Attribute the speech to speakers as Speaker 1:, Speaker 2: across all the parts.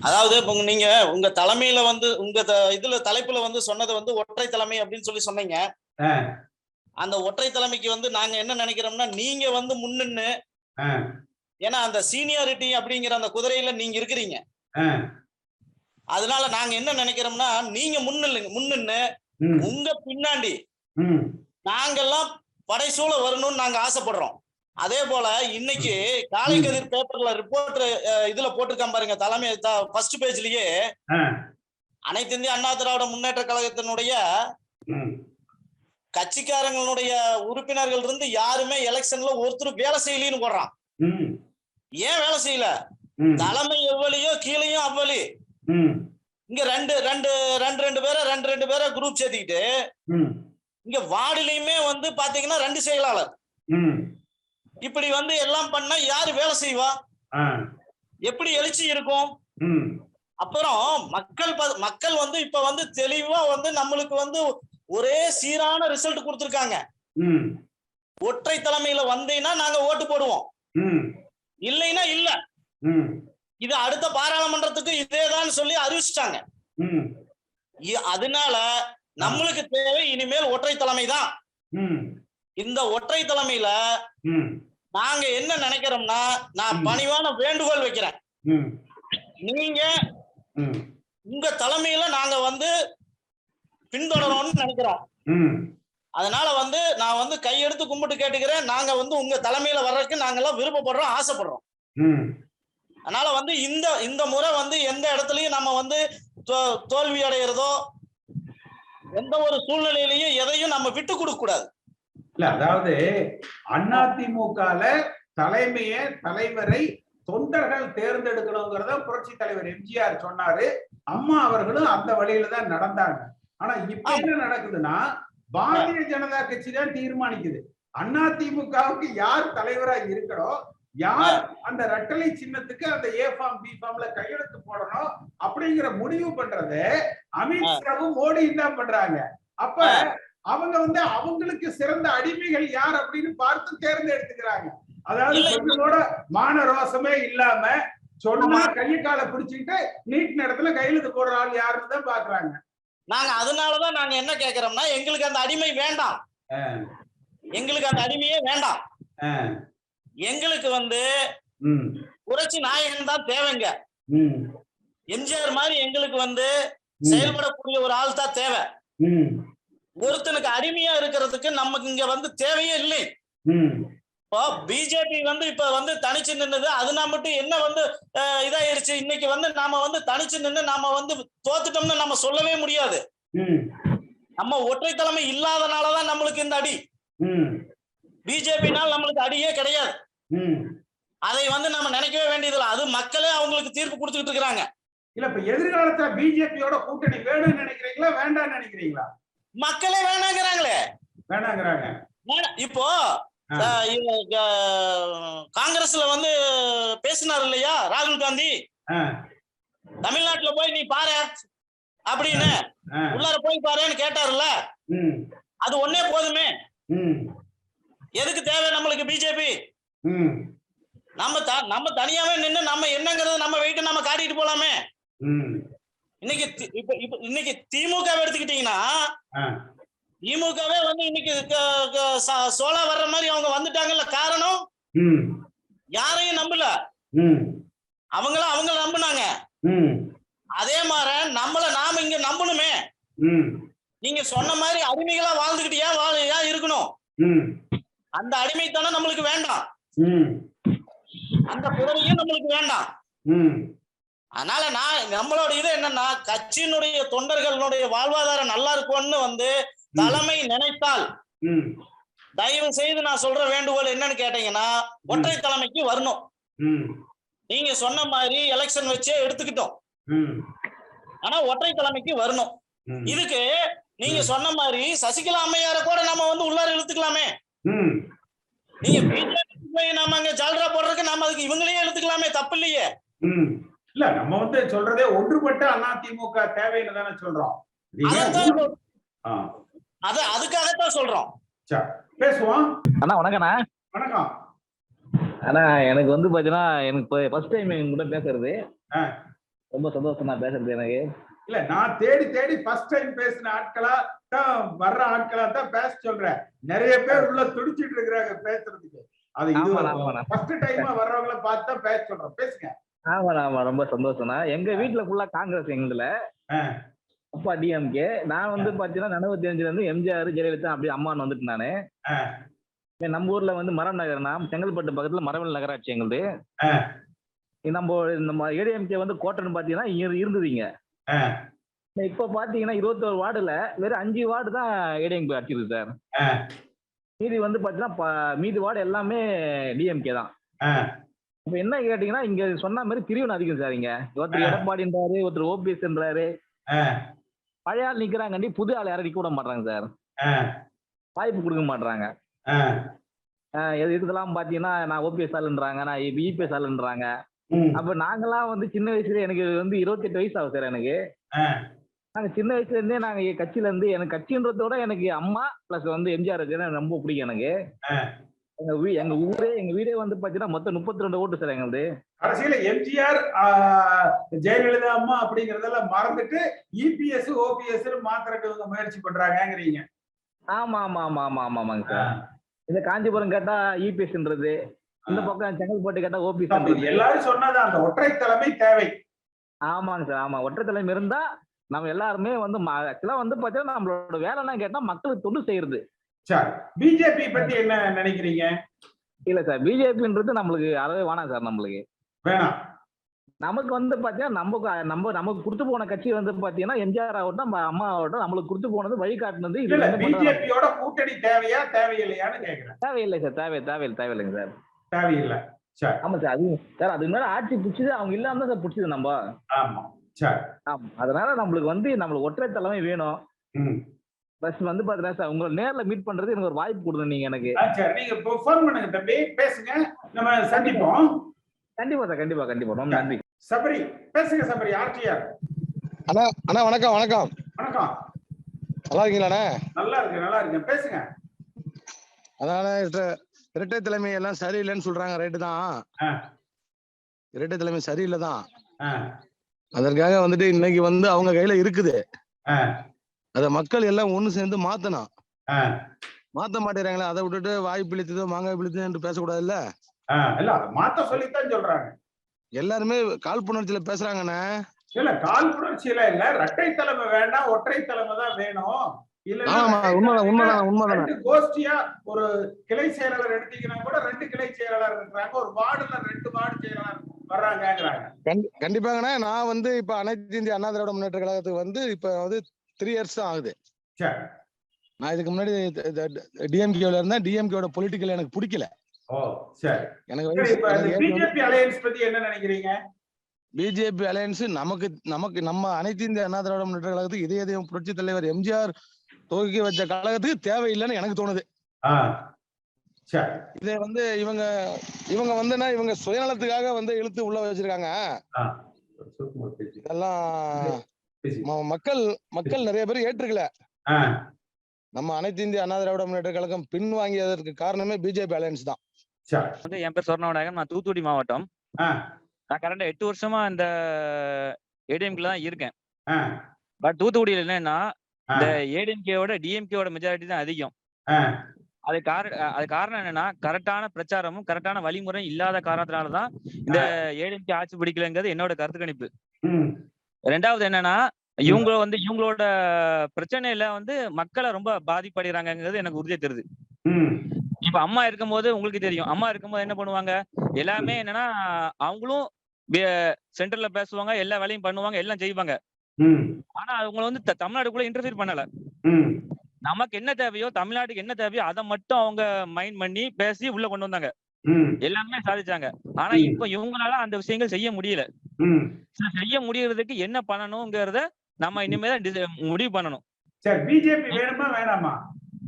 Speaker 1: அதாவது இப்ப நீங்க உங்க தலைமையில வந்து உங்க த- இதுல தலைப்புல வந்து சொன்னது வந்து ஒற்றை தலைமை அப்படின்னு சொல்லி சொன்னீங்க. அந்த ஒற்றை தலைமைக்கு வந்து நாங்க என்ன நினைக்கிறோம்னா நீங்க வந்து முன்னின்னு ஏன்னா அந்த சீனியாரிட்டி அப்படிங்கிற அந்த குதிரையில நீங்க இருக்கிறீங்க. அதனால நாங்க என்ன நினைக்கிறோம்னா நீங்க முன்னில்லுங்க முன்னின்னு உங்க பின்னாடி நாங்கெல்லாம் படைசூழ வரணும்னு நாங்க ஆசைப்படுறோம். அதே போல இன்னைக்கு காலை கதிர் பேப்பர்ல ரிப்போர்ட் இதுல போட்டிருக்கான் பாருங்க தலைமை ஃபர்ஸ்ட் பேஜ்லயே அனைத்து இந்திய அண்ணா திராவிட முன்னேற்ற கழகத்தினுடைய கட்சிக்காரங்களுடைய உறுப்பினர்கள் இருந்து யாருமே எலெக்ஷன்ல ஒருத்தர் வேலை செய்யலன்னு போடுறான். ஏன் வேலை செய்யல? தலைமை எவ்வளியோ கீழையும் அவ்வளி. இங்க ரெண்டு ரெண்டு ரெண்டு ரெண்டு பேரை ரெண்டு ரெண்டு பேரை குரூப் சேர்த்துக்கிட்டு இங்க வார்டுலயுமே வந்து பாத்தீங்கன்னா ரெண்டு செயலாளர். இப்படி வந்து எல்லாம் பண்ணா யாரு வேலை செய்வா? எப்படி எழுச்சி இருக்கும்? அப்புறம் மக்கள் மக்கள் வந்து இப்ப வந்து தெளிவா வந்து நம்மளுக்கு வந்து ஒரே சீரான ரிசல்ட் கொடுத்திருக்காங்க. ஒற்றை தலைமையில வந்தீங்கன்னா நாங்க ஓட்டு போடுவோம். இல்லைன்னா இல்ல. இது அடுத்த பாராளுமன்றத்துக்கு இதேதான் சொல்லி அறிவிச்சிட்டாங்க. அதனால நம்மளுக்கு தேவை இனிமேல் ஒற்றை தலைமை தான். இந்த ஒற்றை தலைமையில நாங்க என்ன நினைக்கிறோம்னா நான். பணிவான வேண்டுகோள் வைக்கிறேன். நீங்க உங்க தலைமையில நாங்க வந்து பின்தொடரோம்னு நினைக்கிறோம். அதனால வந்து நான் வந்து கையெடுத்து கும்பிட்டு கேட்டுக்கிறேன். நாங்க வந்து உங்க தலைமையில வர்றதுக்கு நாங்கெல்லாம் விருப்பப்படுறோம் ஆசைப்படுறோம். அதனால வந்து இந்த இந்த முறை வந்து எந்த இடத்துலயும் நம்ம வந்து தோல்வி அடைகிறதோ எந்த ஒரு சூழ்நிலையிலையும் எதையும் நம்ம விட்டு கொடுக்க கூடாது.
Speaker 2: இல்ல அதாவது அதிமுகல தலைமைய தலைவரை தொண்டர்கள் தேர்ந்தெடுக்கணுங்கிறத புரட்சி தலைவர் எம்ஜிஆர் சொன்னாரு. அம்மா அவர்களும் அந்த வழியில தான் நடந்தாங்க. ஆனா இப்ப என்ன நடக்குதுன்னா பாரதிய ஜனதா கட்சி தான் தீர்மானிக்குது. அதிமுகவுக்கு யார் தலைவரா இருக்கணும் யார் அந்த ரெட்டலை சின்னத்துக்கு அந்த ஏ ஃபார்ம் பி ஃபார்ம்ல கையெழுத்து போடணும் அப்படிங்கிற முடிவு பண்றது அமித்ஷாவும் மோடியும் தான் பண்றாங்க. அப்ப அவங்க வந்து அவங்களுக்கு சிறந்த அடிமைகள் யார் அப்படின்னு பார்த்து தேர்ந்தெடுத்துக்கிறாங்க. அதாவது
Speaker 1: இல்லை.
Speaker 2: கொஞ்சம் கூட மான ரோசமே இல்லாம சொன்னா கைய காலை பிடிச்சிக்கிட்டு நீட் நேரத்துல கையெழுத்து போடுற ஆள் யாருன்னு தான் பாக்குறாங்க
Speaker 1: நாங்க அதனாலதான் நாங்க என்ன கேக்குறோம்னா எங்களுக்கு அந்த அடிமை வேண்டாம். எங்களுக்கு அந்த அடிமையே வேண்டாம். எங்களுக்கு வந்து புரட்சி நாயகன் தான் தேவைங்க. எம்ஜிஆர் மாதிரி எங்களுக்கு வந்து செயல்படக்கூடிய ஒரு ஆள் தான் தேவை. ஒருத்தனுக்கு அடிமையா இருக்கிறதுக்கு நமக்கு இங்க வந்து தேவையே இல்லை. இப்போ பிஜேபி வந்து இப்ப வந்து தனிச்சு நின்னுது. அதனால மட்டும் என்ன வந்து இதாயிருச்சு? இன்னைக்கு வந்து நாம வந்து தனிச்சு நின்னு நாம வந்து தோத்துட்டோம்னு நம்ம சொல்லவே முடியாது. நம்ம ஒற்றை தலைமை இல்லாதனாலதான் நம்மளுக்கு இந்த அடி. பிஜேபினால் நம்மளுக்கு அடியே கிடையாது. அதை வந்து நம்ம நினைக்கவே வேண்டியதில்லை. அது மக்களே அவங்களுக்கு தீர்ப்பு கொடுத்துக்கிட்டு இருக்கிறாங்க.
Speaker 2: இல்ல இப்ப எதிர்காலத்துல பிஜேபியோட கூட்டணி வேணும்னு நினைக்கிறீங்களா வேண்டாம்னு நினைக்கிறீங்களா?
Speaker 1: மக்களே வேணாங்கிறாங்களே.
Speaker 2: வேணாங்கிறாங்க.
Speaker 1: வேணா- இப்போ காங்கிரஸ்ல வந்து பேசினார் இல்லையா ராகுல் காந்தி? தமிழ்நாட்டுல போய் நீ பாரு அப்படின்னு. உள்ளார போய் பாருன்னு கேட்டாருல்ல? அது ஒன்னே போதுமே. எதுக்கு தேவை நம்மளுக்கு பிஜேபி? நம்ம நம்ம தனியாவே நின்னு நம்ம என்னங்கறது நம்ம வெயிட்டு நம்ம காட்டிட்டு போலாமே. இன்னைக்கு இப்ப இப்ப இன்னைக்கு திமுக எடுத்துக்கிட்டீங்கன்னா திமுகவே வந்து இன்னைக்கு சோலா வர்ற மாதிரி அவங்க வந்துட்டாங்கல்ல காரணம்?
Speaker 2: ம்,
Speaker 1: யாரையும் நம்பல. அவங்கள நம்புனாங்க.
Speaker 2: ம்,
Speaker 1: அதே மாதிரி நம்மள நாம இங்க நம்பணுமே.
Speaker 2: ம்,
Speaker 1: நீங்க சொன்ன மாதிரி அடிமைகளா வாழ்ந்துகிட்டு ஏன் வாழ ஏன் இருக்கணும்?
Speaker 2: ம்,
Speaker 1: அந்த அடிமைத்தனம் நம்மளுக்கு வேண்டாம்.
Speaker 2: ம்,
Speaker 1: அந்த குதிரையும் நம்மளுக்கு வேண்டாம்.
Speaker 2: ம்,
Speaker 1: அதனால நான் நம்மளோட இது என்னன்னா கட்சியினுடைய தொண்டர்களுடைய வாழ்வாதாரம் நல்லா இருக்கும்னு வந்து தலைமை நினைத்தால். தயவு செய்து நான் சொல்ற வேண்டுகோள் என்னன்னு கேட்டீங்கன்னா ஒற்றை தலைமைக்கு வரணும். நீங்க சொன்ன மாதிரி எலெக்ஷன் வச்சே எடுத்துக்கிட்டோம். ஆனா ஒற்றை தலைமைக்கு வரணும். இதுக்கு நீங்க சொன்ன மாதிரி சசிகலா அம்மையார கூட நம்ம வந்து உள்ளார இழுத்துக்கலாமே. நீங்க நம்ம அங்க ஜால்ரா போடுறதுக்கு நம்ம அதுக்கு இவங்களையே இழுத்துக்கலாமே தப்பு இல்லையே.
Speaker 2: இல்ல நம்ம வந்து சொல்றதே ஒன்றுபட்ட அதிமுக தேவைன்னு தானே சொல்றோம்.
Speaker 1: அத அதுக்காகத்தான் சொல்றோம்.
Speaker 2: பேசுவோம்.
Speaker 3: அண்ணா வணக்கண்ணா
Speaker 2: வணக்கம்.
Speaker 3: அண்ணா எனக்கு வந்து பாத்தீங்கன்னா எனக்கு ஃபர்ஸ்ட் டைம் எங்க கூட பேசுறது. ரொம்ப சந்தோஷம் நான் பேசுறது எனக்கு.
Speaker 2: இல்ல நான் தேடி தேடி ஃபர்ஸ்ட் டைம் பேசின ஆட்களா தான் வர்ற ஆட்களா தான் பேச சொல்றேன். நிறைய பேர் உள்ள துடிச்சிட்டு இருக்கிறாங்க பேசுறதுக்கு. அது இது. ஃபர்ஸ்ட் டைமா வர்றவங்கள பார்த்து தான் பேச சொல்றோம். பேசுங்க.
Speaker 3: ஆமாண்ணா ஆமா. ரொம்ப சந்தோஷம்ண்ணா. எங்க வீட்டுல ஃபுல்லா காங்கிரஸ் எங்களுதுல.
Speaker 2: ஆ,
Speaker 3: அப்பா டிஎம்கே நான் வந்து பாத்தீங்கன்னா நனவத்தி அஞ்சுல இருந்து எம்ஜிஆர் ஜெயலலிதா அப்படி அம்மான்னு வந்துட்டு நானு. நம்ம ஊர்ல வந்து மரம் நகர்னா செங்கல்பட்டு பக்கத்துல மரவல் நகராட்சி எங்களுது. நம்ம நம்ம ஏடிஎம்கே வந்து கோட்டைன்னு பாத்தீங்கன்னா இரு- இருந்ததுங்க. இப்ப பாத்தீங்கன்னா இருபத்தோரு வார்டுல வெறும் அஞ்சு வார்டு தான் ஏடிஎம்கே அடிச்சிருக்கு சார். மீதி வந்து பாத்தீங்கன்னா மீதி வார்டு எல்லாமே டிஎம்கே தான். இப்ப என்ன கேட்டீங்கன்னா இங்க சொன்ன மாதிரி பிரிவினை அதிகம் சார் இங்க ஒருத்தர். எடப்பாடின்றாரு ஒருத்தர் ஓபிஎஸ்ன்றாரு
Speaker 2: ஆ.
Speaker 3: பழைய ஆள் நிக்கிறாங்கண்டி புது ஆள் யாரும் நிக்க விட மாட்டாங்க சார். வாய்ப்பு கொடுக்க மாட்டாங்க. இதுக்கெல்லாம் பாத்தீங்கன்னா நான் ஓபிஎஸ் ஆளுன்றாங்க நான் இபிஎஸ் ஆளுன்றாங்க. அப்ப நாங்கெல்லாம் வந்து சின்ன வயசுல எனக்கு வந்து இருபத்தெட்டு வயசு ஆகும் சார் எனக்கு. நாங்க சின்ன வயசுல இருந்தே நாங்க கட்சியில இருந்து எனக்கு கட்சின்றத விட எனக்கு அம்மா பிளஸ் வந்து எம்ஜிஆர் எனக்கு ரொம்ப பிடிக்கும் எனக்கு. எங்க வீ எங்க ஊரே எங்க வீடே வந்து பாத்தீங்கன்னா மொத்தம் முப்பத்தி ரெண்டு ஓட்டு சார் எங்களுது
Speaker 2: கடைசியில எம்ஜிஆர் ஜெயலலிதா அம்மா அப்படிங்கறதெல்லாம் மறந்துட்டு இபிஎஸ் ஓபிஎஸ் மாத்திரக்கு முயற்சி பண்றாங்கங்கிறீங்க.
Speaker 3: ஆமா ஆமா ஆமா ஆமா ஆமா ஆமாங்க. சார். இந்த காஞ்சிபுரம் கேட்டா இபிஎஸ்ன்றது இந்த பக்கம் செங்கல்பட்டு கேட்டா ஓபிஎஸ்
Speaker 2: எல்லாரும் சொன்னது அந்த ஒற்றை தலைமை தேவை.
Speaker 3: ஆமாங்க சார் ஆமா. ஒற்றை தலைமை இருந்தா நம்ம எல்லாருமே வந்து ஆக்சுவலா வந்து பாத்தீங்கன்னா நம்மளோட வேலைன்னா கேட்டா மக்களுக்கு தொண்டு செய்யறது.
Speaker 2: சரி பிஜேபி பத்தி என்ன நினைக்கிறீங்க?
Speaker 3: இல்ல சார் பிஜேபின்றது நம்மளுக்கு அறவே வேணாம் சார் நம்மளுக்கு.
Speaker 2: வேணாம்.
Speaker 3: நமக்கு வந்து பாத்தீங்கன்னா நம்ம நம்ம நமக்கு கொடுத்து போன கட்சி வந்து பாத்தீங்கன்னா எம்ஜிஆர் ஆகட்டும் நம்ம அம்மா ஆகட்டும் நம்மளுக்கு கொடுத்து போனது வழிகாட்டுனது
Speaker 2: இல்ல பிஜேபியோட கூட்டணி தேவையா தேவையில்லையான்னு கேக்குறேன்.
Speaker 3: தேவையில்லை சார் தேவை தேவையில்லை தேவையில்லைங்க சார்.
Speaker 2: தேவையில்லை. சரி.
Speaker 3: ஆமா சார் அது சார் அதுக்கு மேல ஆட்சி பிடிச்சது அவங்க இல்லாம தான் சார் பிடிச்சது நம்ம.
Speaker 2: ஆமா சரி.
Speaker 3: ஆமா அதனால நம்மளுக்கு வந்து நம்மளுக்கு ஒற்றை தலைமை வேணும். பஸ் வந்து பாத்தீங்கன்னா சார் உங்களை நேர்ல மீட் பண்றது எனக்கு ஒரு வாய்ப்பு கொடுங்க நீங்க எனக்கு.
Speaker 2: சரி நீங்க ஃபோன் பண்ணுங்க தம்பி பேசுங்க நம்ம சந்திப்போம்.
Speaker 3: கண்டிப்பா சார் கண்டிப்பா கண்டிப்பா ரொம்ப நன்றி.
Speaker 2: சபரி பேசுங்க சபரி ஆர்டிஆர்.
Speaker 4: அண்ணா அண்ணா வணக்கம் வணக்கம்.
Speaker 2: வணக்கம்.
Speaker 4: நல்லா இருக்கீங்களாண்ணே?
Speaker 2: நல்லா இருக்கு நல்லா இருக்கு பேசுங்க.
Speaker 4: அதான இரட்டை தலைமை எல்லாம் சரியில்லைன்னு சொல்றாங்க ரைட்டு தான். இரட்டை தலைமை சரியில்லை தான் அதற்காக வந்துட்டு இன்னைக்கு வந்து அவங்க கையில இருக்குது. அத மக்கள் எல்லாம் ஒண்ணு சேர்ந்து மாத்தணும். மாத்த மாட்டேறாங்களே அதை விட்டுட்டு வாய் பிழித்ததோ மாங்காய் பிழித்ததோ என்று பேசக்கூடாதுல்ல?
Speaker 2: மாத்த சொல்லித்தான் சொல்றாங்க.
Speaker 4: எல்லாருமே காழ்ப்புணர்ச்சியில பேசுறாங்கண்ணே.
Speaker 2: இல்ல கால் புணர்ச்சியில இல்ல இரட்டை தலைமை வேண்டாம் ஒற்றை தலைமை தான் வேணும். கோஷ்டியா ஒரு கிளை செயலாளர் எடுத்தீங்கன்னா கூட ரெண்டு கிளை செயலாளர் இருக்கிறாங்க. ஒரு வார்டுல ரெண்டு வார்டு செயலாளர் வர்றாங்கங்கிறாங்க.
Speaker 4: கண்டி- கண்டிப்பாங்கண்ணே நான் வந்து இப்ப அனைத்து இந்திய அண்ணா திராவிட முன்னேற்ற கழகத்துக்கு வந்து இப்ப வந்து த்ரீ இயர்ஸ் தான் ஆகுது. நான் இதுக்கு முன்னாடி டிஎம்கேல இருந்தேன். டிஎம்கேவோட பொலிட்டிக்கல் எனக்கு பிடிக்கல. எனக்கு
Speaker 2: என்ன நினைக்கிறீங்க?
Speaker 4: பிஜேபி அலையன்ஸ் நமக்கு நமக்கு நம்ம அனைத்து இந்திய அண்ணா திராவிட முன்னேற்ற கழகத்துக்கு இதய இதயம் புரட்சி தலைவர் எம்ஜிஆர் துவக்கி வச்ச கழகத்துக்கு தேவையில்லைன்னு எனக்கு தோணுது. இதை வந்து இவங்க இவங்க வந்துன்னா இவங்க சுயநலத்துக்காக வந்து இழுத்து உள்ள வச்சிருக்காங்க. இதெல்லாம் மக்கள் மக்கள் நிறைய பேர் ஏற்றுக்கல. நம்ம அனைத்து இந்திய அண்ணா திராவிட முன்னேற்ற கழகம் பின்வாங்கியதற்கு காரணமே பிஜேபி அலையன்ஸ் தான்.
Speaker 2: சரி
Speaker 5: வந்து என் பேர் சொர்ணவநாயகன் நான் தூத்துக்குடி மாவட்டம். நான் கரெக்டா எட்டு வருஷமா இந்த ஏடிஎம்கேல தான் இருக்கேன். பட் தூத்துக்குடியில என்னன்னா இந்த ஏடிஎம்கேவோட டிஎம்கேவோட மெஜாரிட்டி தான் அதிகம். அது கார அது காரணம் என்னன்னா கரெக்டான பிரச்சாரமும் கரெக்டான வழிமுறையும் இல்லாத காரணத்தினால தான் இந்த ஏடிஎம்கே ஆட்சி பிடிக்கலங்கிறது என்னோட கருத்து கணிப்பு ரெண்டாவது என்னன்னா இவங்க வந்து இவங்களோட பிரச்சனையில வந்து மக்களை ரொம்ப பாதிப்படைகிறாங்கிறது எனக்கு உறுதியா தெரியுது. இப்ப அம்மா இருக்கும்போது உங்களுக்கு தெரியும். அம்மா இருக்கும்போது என்ன பண்ணுவாங்க? எல்லாமே என்னன்னா அவங்களும் சென்டர்ல பேசுவாங்க எல்லா வேலையும் பண்ணுவாங்க எல்லாம் செய்வாங்க. ஆனா அவங்க வந்து தமிழ்நாடுக்குள்ள இன்டர்ஃபியர் பண்ணல. நமக்கு என்ன தேவையோ தமிழ்நாட்டுக்கு என்ன தேவையோ அதை மட்டும் அவங்க மைண்ட் பண்ணி பேசி உள்ள கொண்டு வந்தாங்க. எல்லாமே சாதிச்சாங்க. ஆனா. இப்ப இவங்களால அந்த விஷயங்கள் செய்ய முடியல. செய்ய முடியறதுக்கு என்ன பண்ணணுங்கிறத நம்ம இனிமேதான் டிசை- முடிவு பண்ணணும்.
Speaker 2: சரி பிஜேபி வேணுமா வேணாமா?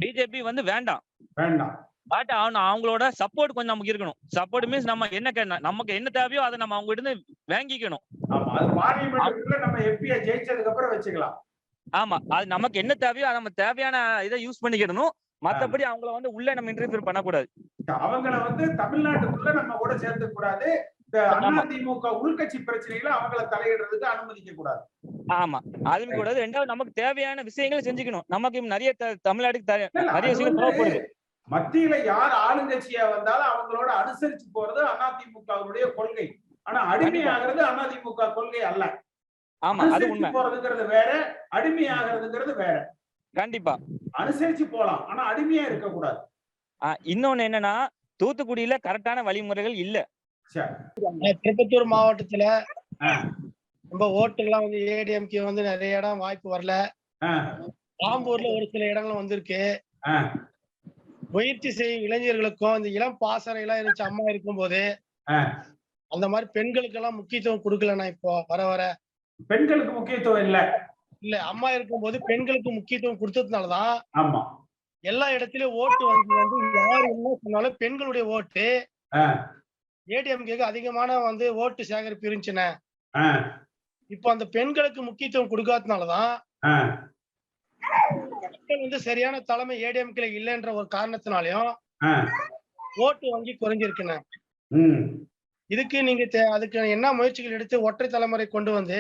Speaker 5: பிஜேபி வந்து வேண்டாம்.
Speaker 2: வேண்டாம்.
Speaker 5: பட் அவன் அவங்களோட சப்போர்ட் கொஞ்சம் நமக்கு இருக்கணும். சப்போர்ட் மீன்ஸ் நம்ம என்ன நமக்கு என்ன தேவையோ அதை நம்ம அவங்க கிட்ட இருந்து வாங்கிக்கணும்.
Speaker 2: ஆமா அது பார்லிமெண்ட்டுக்குள்ள நம்ம எம்பியை ஜெயிச்சதுக்கு அப்புறம் வச்சுக்கலாம்.
Speaker 5: ஆமா அது நமக்கு என்ன தேவையோ நம்ம தேவையான இதை யூஸ் பண்ணிக்கிடணும். மத்தபடி அவங்கள வந்து உள்ள நம்ம இன்டர்ஃபியர் பண்ணக்கூடாது.
Speaker 2: அவங்கள வந்து தமிழ்நாட்டுக்குள்ள நம்ம கூட சேர்த்துக்க
Speaker 5: ஆமா.
Speaker 2: அதிமுக உள்கட்சி பிரச்சனைகளை அவங்கள தலையிடுறதுக்கு அனுமதிக்க கூடாது
Speaker 5: ஆமா. அதுவும் கூடாது ரெண்டாவது நமக்கு தேவையான விஷயங்களை செஞ்சுக்கணும். நமக்கு நிறைய தமிழ்நாட்டுக்கு நிறைய விஷயங்கள் தேவைப்படுது.
Speaker 2: மத்தியில யார் ஆளுங்கட்சியா வந்தாலும் அவங்களோட அனுசரிச்சு போறது அதிமுகவுடைய கொள்கை. ஆனா அடிமையாகிறது அதிமுக கொள்கை அல்ல.
Speaker 5: ஆமா அது உண்மை.
Speaker 2: போறதுங்கிறது வேற அடிமையாகிறதுங்கிறது வேற.
Speaker 5: கண்டிப்பா.
Speaker 2: அனுசரிச்சு போலாம். ஆனா அடிமையா இருக்க கூடாது
Speaker 5: இன்னொன்னு என்னன்னா தூத்துக்குடியில கரெக்டான வழிமுறைகள் இல்ல.
Speaker 6: திருப்பத்தூர் மாவட்டத்துல நம்ம ஓட்டுலாம் வந்து ஏடிஎம்கே வந்து நிறைய இடம் வாய்ப்பு வரல. ஆம்பூர்ல ஒரு சில இடங்கள் வந்திருக்கு. முயற்சி செய்யும் இளைஞர்களுக்கும் இந்த இளம் பாசறை எல்லாம் இருந்துச்சு அம்மா இருக்கும்போது
Speaker 2: ஆ.
Speaker 6: அந்த மாதிரி பெண்களுக்கெல்லாம் முக்கியத்துவம் கொடுக்கலண்ணா இப்போ வர வர.
Speaker 2: பெண்களுக்கு முக்கியத்துவம் இல்ல.
Speaker 6: இல்ல அம்மா இருக்கும்போது பெண்களுக்கு முக்கியத்துவம் கொடுத்ததுனாலதான்
Speaker 2: ஆமா.
Speaker 6: எல்லா இடத்துலயும் ஓட்டு வங்கி வந்து யார் என்ன சொன்னாலும் பெண்களுடைய ஓட்டு. ஏடிஎம்கேக்கு அதிகமான வந்து ஓட்டு சேகரிப்பு இருந்துச்சுண்ணே.
Speaker 2: ஆ,
Speaker 6: இப்போ அந்த பெண்களுக்கு முக்கியத்துவம் கொடுக்காதனாலதான் வந்து சரியான தலைமை ஏடிஎம்கேல இல்லைன்ற ஒரு காரணத்தினாலயும் ஓட்டு வங்கி குறைஞ்சிருக்குண்ணே.
Speaker 2: ம்,
Speaker 6: இதுக்கு நீங்க அதுக்கு என்ன முயற்சிகள் எடுத்து ஒற்றை தலைமுறை கொண்டு வந்து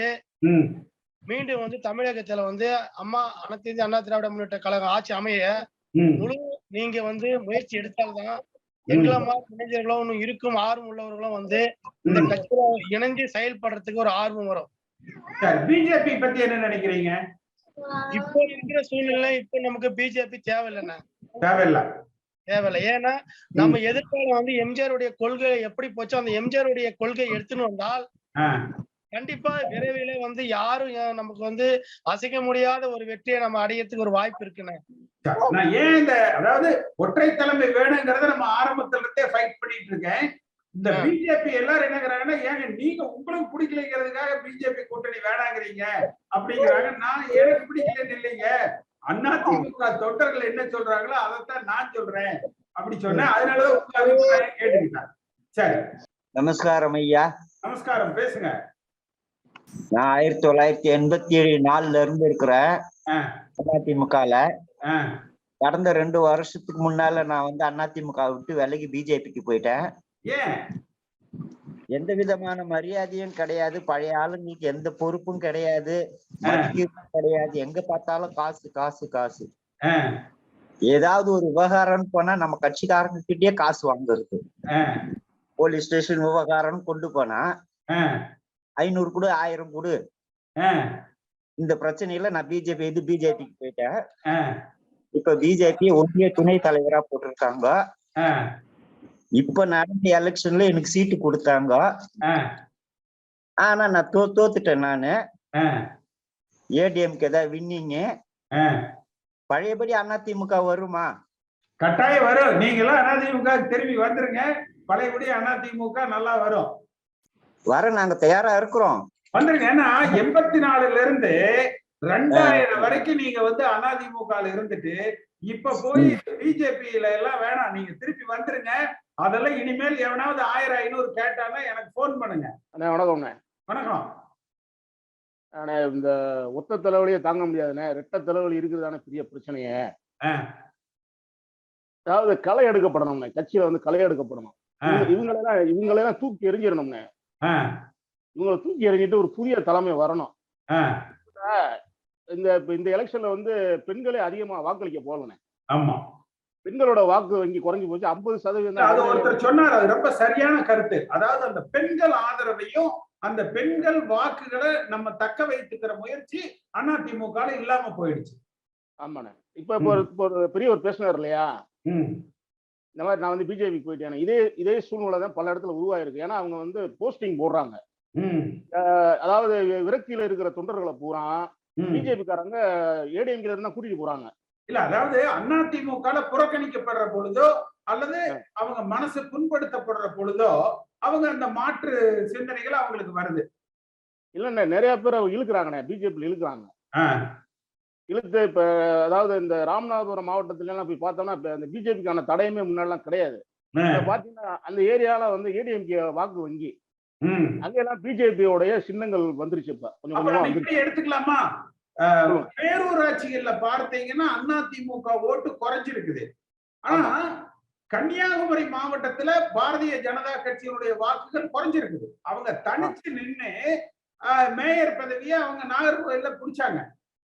Speaker 6: மீண்டும் வந்து தமிழகத்துல வந்து அம்மா அனைத்து அண்ணா திராவிட முன்னேற்ற கழகம் ஆட்சி அமைய. முழு நீங்க வந்து முயற்சி எடுத்தால்தான் எங்களை மாதிரி இளைஞர்களும் இன்னும் இருக்கும் ஆர்வம் உள்ளவர்களும் வந்து இந்த. கட்சியில இணைஞ்சு செயல்படுறதுக்கு ஒரு ஆர்வம் வரும்.
Speaker 2: பிஜேபி பத்தி என்ன நினைக்கிறீங்க?
Speaker 6: இப்போ இருக்கிற சூழ்நிலை இப்போ நமக்கு பிஜேபி தேவையில்லைண்ணே.
Speaker 2: தேவையில்ல.
Speaker 6: தேவையில்லை. ஏன்னா நம்ம எதிர்காலம் வந்து எம்ஜிஆர் உடைய கொள்கை எப்படி போச்சோ அந்த எம்ஜிஆர் உடைய கொள்கை எடுத்துன்னு வந்தால் கண்டிப்பா விரைவிலே வந்து யாரும் நமக்கு வந்து அசைக்க முடியாத ஒரு வெற்றியை நம்ம அடையறதுக்கு ஒரு வாய்ப்பு இருக்குண்ணே.
Speaker 2: நான் ஏன் இந்த அதாவது ஒற்றை தலைமை வேணுங்கிறத நம்ம ஆரம்பத்துல இருந்தே ஃபைட் பண்ணிட்டு இருக்கேன் இந்த. பிஜேபி எல்லாரும் என்னங்கிறாங்கன்னா ஏங்க நீங்க உங்களுக்கு பிடிக்கலைங்கிறதுக்காக பிஜேபி கூட்டணி வேணாங்கிறீங்க அப்படிங்கிறாங்க. நான் எனக்கு பிடிக்கலன்னு இல்லைங்க. அதிமுக தொண்டர்கள் என்ன சொல்றாங்களோ அதைத்தான் நான் சொல்றேன் அப்படி சொன்னேன். அதனாலதான் உங்க அபிப்பிராயம் கேட்டுக்கிட்டேன். சரி.
Speaker 7: நமஸ்காரம் ஐயா.
Speaker 2: நமஸ்காரம் பேசுங்க.
Speaker 7: நான் ஆயிரத்தி தொள்ளாயிரத்தி எண்பத்தி ஏழு நாலுல இருந்து இருக்கிறேன். அதிமுகல கடந்த ரெண்டு வருஷத்துக்கு முன்னால நான் வந்து அதிமுக விட்டு விலகி பிஜேபிக்கு போயிட்டேன். எந்த விதமான மரியாதையும் கிடையாது. பழைய ஆளுங்களுக்கு எந்த பொறுப்பும் கிடையாது. கிடையாது. எங்க பார்த்தாலும் காசு காசு காசு. ஏதாவது ஒரு விவகாரம் போனா நம்ம கட்சிக்காரங்க கிட்டயே காசு வாங்குறது. போலீஸ் ஸ்டேஷன் விவகாரம் கொண்டு போனா ஐநூறு கொடு ஆயிரம் கொடு. இந்த பிரச்சனையில நான் பிஜேபி இது பிஜேபிக்கு போயிட்டேன். இப்ப பிஜேபி ஒன்றிய துணை தலைவரா போட்டிருக்காங்க. இப்ப நடந்த எலெக்ஷன்ல எனக்கு சீட்டு கொடுத்தாங்க. ஆனா நான் தோ தோத்துட்டேன் நானு. ஏடிஎம்கே தான் வின்னிங்கு. பழையபடி அதிமுக வருமா?
Speaker 2: கட்டாயம் வரும். நீங்களும் அதிமுக திரும்பி வந்துருங்க. பழையபடி அதிமுக நல்லா வரும்.
Speaker 7: வர நாங்க தயாரா இருக்கிறோம்.
Speaker 2: வந்துருங்க. ஏன்னா எண்பத்தி நாலுல இருந்து ரெண்டாயிரம் வரைக்கும் நீங்க வந்து அதிமுக இருந்துட்டு இப்ப போய் பிஜேபியில எல்லாம் வேணாம். நீங்க திருப்பி வந்துருங்க. அதெல்லாம் இனிமேல் எவனாவது ஆயிரம் ஐநூறு கேட்டானா எனக்கு போன் பண்ணுங்க.
Speaker 8: வணக்கம்ண்ணே
Speaker 2: வணக்கம்
Speaker 8: அண்ணே. இந்த ஒத்த தலைவலியை தாங்க முடியாதுண்ணே. ரெட்ட தலைவலி இருக்கிறதான பெரிய பிரச்சனையே. அதாவது களை எடுக்கப்படணும்ண்ணே. கட்சியில வந்து களை எடுக்கப்படணும். இவங்களெல்லாம் இவங்களெல்லாம் தூக்கி எறிஞ்சிடணும்ண்ணே.
Speaker 2: ஆ,
Speaker 8: இவங்களை தூக்கி எறிஞ்சிட்டு ஒரு புதிய தலைமை வரணும். இந்த இந்த எலெக்ஷன்ல வந்து பெண்களே அதிகமா வாக்களிக்க போகலண்ணே.
Speaker 2: ஆமா.
Speaker 8: பெண்களோட வாக்கு வங்கி குறைஞ்சு போச்சு. ஐம்பது
Speaker 2: அது
Speaker 8: சதவீதம்
Speaker 2: ஒருத்தர் சொன்னார். அது ரொம்ப சரியான கருத்து. அதாவது அந்த பெண்கள் ஆதரவையும் அந்த பெண்கள் வாக்குகளை நம்ம தக்க வைத்துக்கிற முயற்சி அதிமுக இல்லாம போயிடுச்சு.
Speaker 8: ஆமாண்ணே. இப்ப இப்போ ஒரு இப்போ ஒரு பெரிய ஒரு பேசினார் இல்லையா?
Speaker 2: ம்,
Speaker 8: இந்த மாதிரி நான் வந்து பிஜேபி போயிட்டேன். இதே இதே சூழ்நிலை தான் பல இடத்துல உருவாயிருக்கு. ஏன்னா அவங்க வந்து போஸ்டிங் போடுறாங்க. அதாவது விரக்தியில இருக்கிற தொண்டர்களை பூரா
Speaker 2: ம்.
Speaker 8: பிஜேபி காரங்க ஏடிஎம்கில இருந்தா கூட்டிட்டு போறாங்க.
Speaker 2: இல்ல அதாவது அதிமுக புறக்கணிக்கப்படுற பொழுதோ அல்லது அவங்க மனசு புண்படுத்தப்படுற பொழுதோ அவங்க அந்த மாற்று சிந்தனைகள் அவங்களுக்கு வருது.
Speaker 8: இல்லண்ணே நிறைய பேர் இழுக்கிறாங்கண்ணே. பிஜேபி இழுக்கிறாங்க. இழுத்து இப்ப அதாவது இந்த ராமநாதபுரம் மாவட்டத்துல எல்லாம் போய் பார்த்தோம்னா இப்ப இந்த பிஜேபிக்கான தடையுமே முன்னாடிலாம் கிடையாது. பாத்தீங்கன்னா அந்த ஏரியால வந்து ஏடிஎம்கே வாக்கு வங்கி. அங்கெல்லாம் பிஜேபியோடைய சின்னங்கள் வந்துருச்சு இப்ப. கொஞ்சம்
Speaker 2: எடுத்துக்கலாமா? பேரூராட்சிகள்ல பார்த்தீங்கன்னா அதிமுக ஓட்டு குறைஞ்சிருக்குது. ஆனா கன்னியாகுமரி மாவட்டத்துல பாரதிய ஜனதா கட்சியினுடைய வாக்குகள் குறைஞ்சிருக்குது. அவங்க தனிச்சு நின்னு ஆஹ், மேயர் பதவியை அவங்க நாகர்கோயில்ல பிடிச்சாங்க.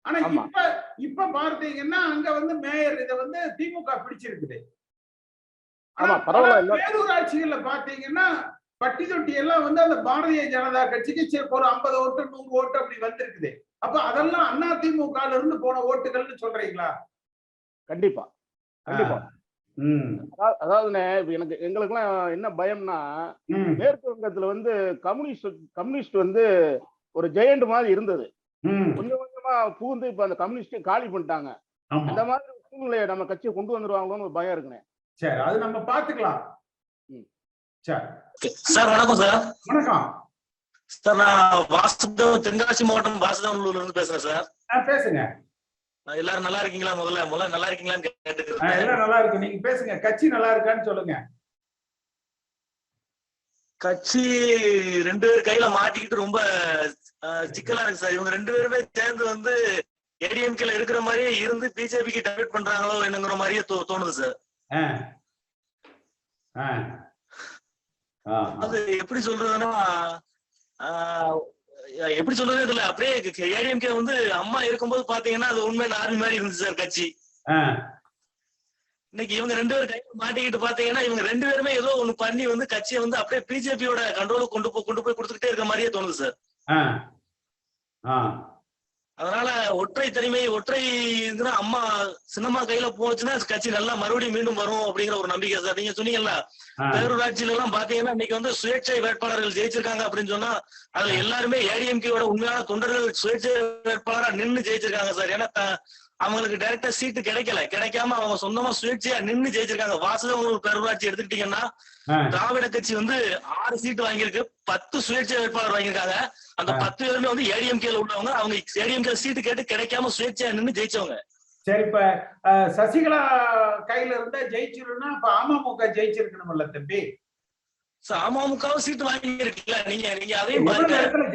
Speaker 2: ஆனா. இப்ப இப்ப பார்த்தீங்கன்னா அங்க வந்து மேயர் இதை வந்து திமுக பிடிச்சிருக்குது. பேரூராட்சிகள்ல பாத்தீங்கன்னா பட்டி தொட்டி எல்லாம் வந்து அந்த பாரதிய ஜனதா கட்சிக்கு சரி, ஒரு ஐம்பது ஓட்டு நூறு ஓட்டு அப்படி வந்திருக்குது. அப்ப அதெல்லாம் அதிமுக இருந்து போன ஓட்டுகள்னு சொல்றீங்களா?
Speaker 8: கண்டிப்பா. கண்டிப்பா. அதாவதுண்ணே இப்ப எனக்கு எங்களுக்கெல்லாம் என்ன பயம்னா மேற்கு வங்கத்துல வந்து கம்யூனிஸ்ட் கம்யூனிஸ்ட் வந்து ஒரு ஜெயண்ட் மாதிரி இருந்தது. கொஞ்சம் பூந்து இப்ப அந்த கம்யூனிஸ்ட் காலி பண்ணிட்டாங்க. அந்த மாதிரி சூழ்நிலையை நம்ம கட்சியை கொண்டு வந்துருவாங்களோன்னு ஒரு பயம் இருக்குண்ணே
Speaker 2: சரி அது நம்ம பாத்துக்கலாம். சரி.
Speaker 9: சார் வணக்கம் சார்.
Speaker 2: வணக்கம்.
Speaker 9: சார் நான் வாசுதேவ் தென்காசி மாவட்டம் வாசுதேவனூர்ல இருந்து பேசுறேன் சார்.
Speaker 2: பேசுங்க.
Speaker 9: எல்லாரும் நல்லா இருக்கீங்களா முதல்ல? முதல்ல நல்லா இருக்கீங்களான்னு கேட்டுக்கிறேன்.
Speaker 2: எல்லாம் நல்லா இருக்கு. நீங்க பேசுங்க. கட்சி நல்லா இருக்கான்னு சொல்லுங்க.
Speaker 9: கட்சி ரெண்டு பேர் கையில மாட்டிக்கிட்டு ரொம்ப சிக்கலா இருக்கு சார். இவங்க ரெண்டு பேருமே சேர்ந்து வந்து ஏடிஎம்கேல இருக்கிற மாதிரியே இருந்து பிஜேபிக்கு டைவர்ட் பண்றாங்களோ என்னங்கிற மாதிரியே தோணுது சார். அது எப்படி சொல்றதுன்னா எப்படி சொல்றது இதுல அப்படியே ஏடிஎம்கே வந்து அம்மா இருக்கும்போது பாத்தீங்கன்னா அது உண்மை ஆர்மி மாதிரி இருந்துச்சு சார் கட்சி. இன்னைக்கு இவங்க ரெண்டு பேரும் கையில மாட்டிக்கிட்டு பாத்தீங்கன்னா இவங்க ரெண்டு பேருமே ஏதோ ஒண்ணு பண்ணி வந்து கட்சியை வந்து அப்படியே பிஜேபியோட கண்ட்ரோலுக்கு கொண்டு போய் கொண்டு போய் கொடுத்துக்கிட்டே இருக்க மாதிரியே தோணுது சார். அதனால ஒற்றை தனிமை ஒற்றை இதுனா அம்மா சின்னம்மா கையில போச்சுன்னா கட்சி நல்லா மறுபடியும் மீண்டும் வரும் அப்படிங்கிற ஒரு நம்பிக்கை சார். நீங்க சொன்னீங்கல்ல. பேரூராட்சியில எல்லாம் பாத்தீங்கன்னா இன்னைக்கு வந்து சுயேட்சை வேட்பாளர்கள் ஜெயிச்சிருக்காங்க அப்படின்னு சொன்னா அதுல எல்லாருமே ஏடிஎம்கேயோட உண்மையான தொண்டர்கள் சுயேட்சை வேட்பாளரா நின்னு ஜெயிச்சிருக்காங்க சார். ஏன்னா அவங்களுக்கு டைரக்டா சீட்டு கிடைக்கல. கிடைக்காம அவங்க சொந்தமா சுயேட்சையா நின்னு ஜெயிச்சிருக்காங்க. வாசுதேவனூர் பேரூராட்சி எடுத்துக்கிட்டீங்கன்னா. திராவிட கட்சி வந்து ஆறு சீட்டு வாங்கியிருக்கு. பத்து சுயேட்சை வேட்பாளர் வாங்கியிருக்காங்க. அந்த. பத்து பேருமே வந்து ஏடிஎம்கேல உள்ளவங்க. அவங்க ஏடிஎம்கே சீட்டு கேட்டு கிடைக்காம சுயேட்சையா நின்னு ஜெயிச்சவங்க.
Speaker 2: சரி இப்ப சசிகலா கையில இருந்தா ஜெயிச்சிருன்னா அப்ப அமமுக ஜெயிச்சிருக்கணும்ல தம்பி.
Speaker 9: சோ அமமுகவும் சீட்டு வாங்கி இருக்குல்ல நீங்க நீங்க அதையும்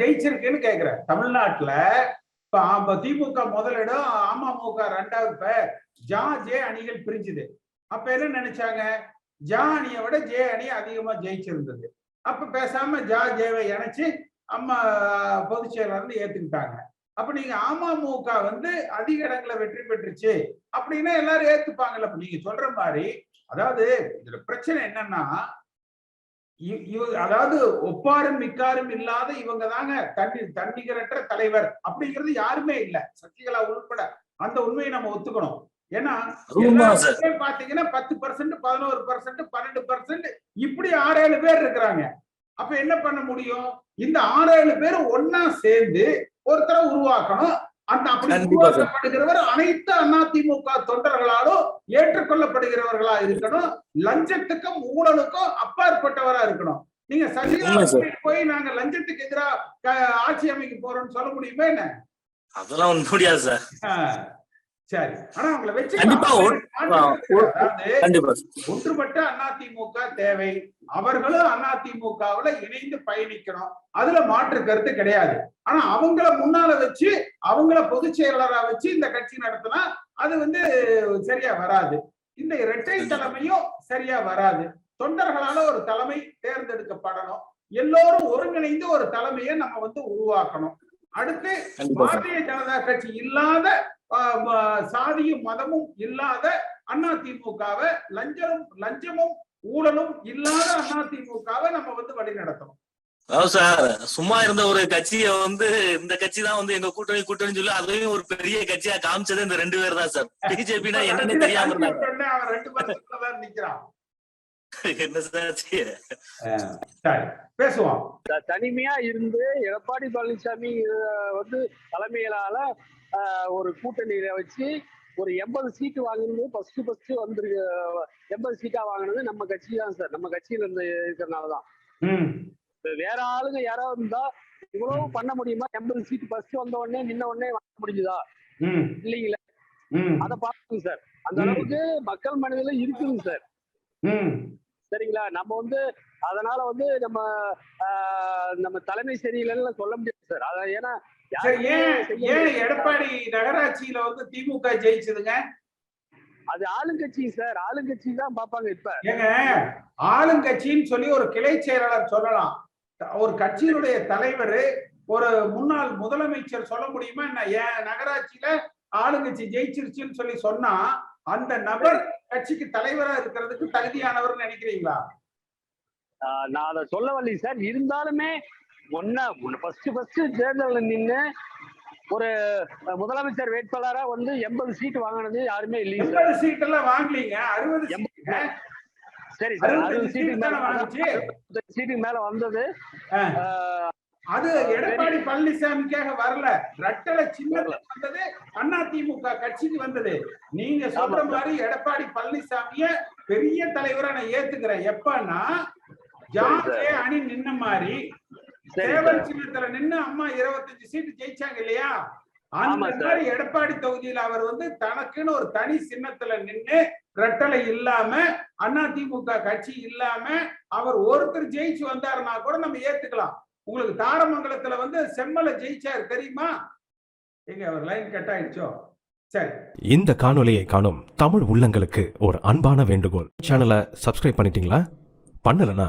Speaker 2: ஜெயிச்சிருக்குன்னு கேக்குறேன். தமிழ்நாட்டுல இப்ப திமுக முதலிடம் அமமுக ரெண்டாவது பேர் ஜா ஜே அணிகள் பிரிஞ்சுது. அப்ப என்ன நினைச்சாங்க? ஜா அணியை விட ஜே அணி அதிகமா ஜெயிச்சிருந்தது. அப்ப பேசாம ஜா ஜேவை இணைச்சு அம்மா பொதுச் செயலாளர் ஏத்துக்கிட்டாங்க. அப்ப நீங்க அமமுக வந்து அதிக இடங்களை வெற்றி பெற்றுச்சு அப்படின்னா எல்லாரும் ஏத்துப்பாங்கல்ல. நீங்க சொல்ற மாதிரி அதாவது இதுல பிரச்சனை என்னன்னா அதாவது ஒப்பாரும் மிக்காரும் இல்லாத இவங்க தாங்க தண்ணி தன்னிகரற்ற தலைவர். அப்படிங்கிறது யாருமே இல்ல. சசிகலா உள்பட அந்த உண்மையை நம்ம ஒத்துக்கணும். ஏன்னா பாத்தீங்கன்னா பத்து பர்சன்ட் பதினோரு பர்சன்ட் பன்னெண்டு பர்சன்ட் இப்படி ஆறு ஏழு பேர் இருக்கிறாங்க. அப்ப என்ன பண்ண முடியும்? இந்த ஆறு ஏழு பேர் ஒன்னா சேர்ந்து ஒருத்தரை உருவாக்கணும். அந்த அப்படி அனைத்து அதிமுக தொண்டர்களாலும் ஏற்றுக்கொள்ளப்படுகிறவர்களா இருக்கணும். லஞ்சத்துக்கும் ஊழலுக்கும் அப்பாற்பட்டவரா இருக்கணும். நீங்க சசிகலா போய் நாங்க லஞ்சத்துக்கு எதிராக ஆட்சி அமைக்க போறோம்னு சொல்ல முடியுமா என்ன?
Speaker 9: அதெல்லாம் முடியாது சார்.
Speaker 2: சரி. ஆனா அவங்களை வச்சு ஒன்றுபட்ட அதிமுக தேவை. அவர்களும் அதிமுகவுல இணைந்து பயணிக்கணும். அதுல மாற்று கருத்து கிடையாது. ஆனா அவங்கள முன்னால வச்சு அவங்கள பொதுச் செயலாளரா வச்சு இந்த கட்சி நடத்தினா அது வந்து சரியா வராது. இந்த இரட்டை தலைமையும் சரியா வராது. தொண்டர்களால ஒரு தலைமை தேர்ந்தெடுக்கப்படணும். எல்லோரும் ஒருங்கிணைந்து ஒரு தலைமையை நம்ம வந்து உருவாக்கணும். அடுத்து. பாரதிய ஜனதா கட்சி இல்லாத சாதியும் மதமும் இல்லாத அதிமுகவை லஞ்சமும் லஞ்சமும் ஊழலும் இல்லாத அதிமுகவை நம்ம வந்து வழி நடத்தணும்
Speaker 9: அதாவது சார் சும்மா இருந்த ஒரு கட்சியை வந்து இந்த கட்சி தான் வந்து எங்க கூட்டணி கூட்டணி சொல்லி அதையும் ஒரு பெரிய கட்சியா காமிச்சது இந்த ரெண்டு பேர் தான் சார். பிஜேபினா என்னன்னு தெரியாம இருந்தாங்க.
Speaker 2: உடனே அவன் ரெண்டு பர்சன்ட்லதான் நிக்கிறான்.
Speaker 9: என்ன சார்
Speaker 2: பேசுவோம்.
Speaker 10: தனிமையா இருந்து எடப்பாடி பழனிசாமி வந்து தலைமையிலால ஒரு கூட்டணியில வச்சு ஒரு எண்பது சீட்டு வாங்கினது ஃபர்ஸ்ட் ஃபர்ஸ்ட் வந்துருக்கு. எண்பது சீட்டா வாங்கினது நம்ம கட்சி தான் சார் நம்ம கட்சியில இருந்து இப்ப வேற ஆளுங்க யாராவது இருந்தா இவ்வளவு பண்ண முடியுமா? எண்பது சீட்டு ஃபர்ஸ்ட் வந்த உடனே நின்ன உடனே வாங்க முடிஞ்சுதா? இல்லைங்களா? அதை பாத்துங்க சார் அந்த. அளவுக்கு மக்கள் மனதில இருக்குங்க சார் சரிங்களா? நம்ம வந்து அதனால வந்து நம்ம நம்ம தலைமை சரியில்லைன்னு சொல்ல முடியாது சார் அத ஏன்னா
Speaker 2: சரி ஏன் ஏன். எடப்பாடி நகராட்சியில வந்து திமுக ஜெயிச்சதுங்க?
Speaker 10: அது ஆளுங்கட்சி சார் ஆளுங்கட்சி தான் பாப்பாங்க இப்ப.
Speaker 2: ஏங்க ஆளுங்கட்சின்னு சொல்லி ஒரு கிளை செயலாளர் சொல்லலாம். ஒரு கட்சியினுடைய தலைவர் ஒரு முன்னாள் முதலமைச்சர் சொல்ல முடியுமா என்ன? என் நகராட்சியில ஆளுங்கட்சி ஜெயிச்சிருச்சுன்னு சொல்லி சொன்னா அந்த நபர் கட்சிக்கு தலைவரா இருக்கிறதுக்கு தகுதியானவர் நினைக்கிறீங்களா?
Speaker 10: நான் அதை சொல்ல வரலைங்க சார். இருந்தாலுமே ஒன்னா ஃபர்ஸ்ட் ஃபர்ஸ்ட் தேர்தலில் நின்று ஒரு முதலமைச்சர் வேட்பாளரா வந்து எண்பது சீட் வாங்கினது யாருமே இல்லைங்க
Speaker 2: எண்பது சீட் எல்லாம் வாங்கலீங்க. அறுபது
Speaker 10: சரி சார் அறுபது சீட்டுக்கு
Speaker 2: சீட்டு
Speaker 10: மேல சீட்டுக்கு மேல வந்தது.
Speaker 2: அது எடப்பாடி பழனிசாமிக்காக வரல. ரெட்டலை சின்னத்துக்கு வந்தது அதிமுக கட்சிக்கு வந்தது. நீங்க சொல்ற. மாதிரி எடப்பாடி பழனிசாமிய பெரிய தலைவரா நான் ஏத்துக்கிறேன். எப்பன்னா ஜார்ஜே அணி நின்ன மாதிரி
Speaker 10: சார்
Speaker 2: சின்னத்துல நின்னு அம்மா இருபத்தஞ்சு சீட்டு ஜெயிச்சாங்க இல்லையா? அந்த. மாதிரி எடப்பாடி தொகுதியில அவர் வந்து தனக்குன்னு ஒரு தனி சின்னத்துல நின்னு ரெட்டலை இல்லாம அதிமுக கட்சி இல்லாம அவர் ஒருத்தர் ஜெயிச்சு வந்தாருன்னா கூட நம்ம ஏத்துக்கலாம். உங்களுக்கு தாரமங்கலத்துல வந்து செம்மலை ஜெயிச்சாரு தெரியுமா? எங்க அவர் லைன் கட் ஆயிடுச்சோ? சரி.
Speaker 11: இந்த காணொளியை காணும் தமிழ் உள்ளங்களுக்கு ஒரு அன்பான வேண்டுகோள். சேனலை சப்ஸ்கிரைப் பண்ணிட்டீங்களா? பண்ணலனா